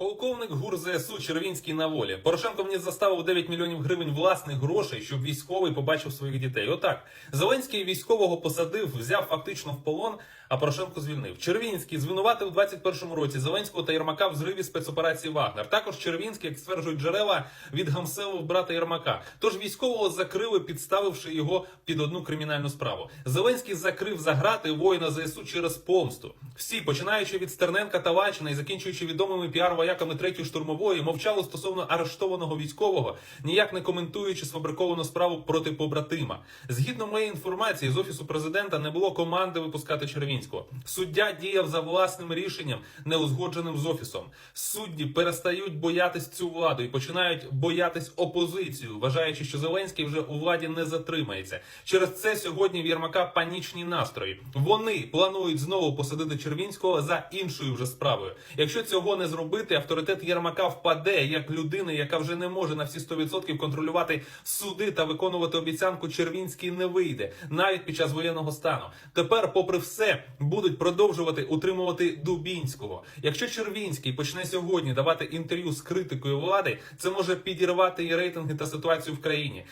Полковник ГУР ЗСУ Червінський на волі. Порошенко вніс заставу в 9 мільйонів гривень власних грошей, щоб військовий побачив своїх дітей. Отак. Зеленський військового посадив, взяв фактично в полон, а Порошенко звільнив. Червінський звинуватив у 21-му році Зеленського та Єрмака в зриві спецоперації Вагнер. Також Червінський, як стверджують джерела, відгамселив брата Єрмака. Тож військового закрили, підставивши його під одну кримінальну справу. Зеленський закрив за грати воїна ЗСУ через помсту. Всі, починаючи від Стерненка та Лачина і закінчуючи відомими піар-вояками третьої штурмової, мовчали стосовно арештованого військового, ніяк не коментуючи сфабриковану справу проти побратима. Згідно моєї інформації, з офісу президента не було команди випускати Червінського. Суддя діяв за власним рішенням, не узгодженим з офісом. Судді перестають боятись цю владу і починають боятись опозицію, вважаючи, що Зеленський вже у владі не затримається. Через це сьогодні в Єрмака панічні настрої. Вони планують знову посадити Червінського за іншою вже справою. Якщо цього не зробити, авторитет Єрмака впаде як людини, яка вже не може на всі 100% контролювати суди та виконувати обіцянку. Червінський не вийде навіть під час воєнного стану. Тепер, попри все, будуть продовжувати утримувати Дубінського. Якщо Червінський почне сьогодні давати інтерв'ю з критикою влади, це може підірвати і рейтинги та ситуацію в країні.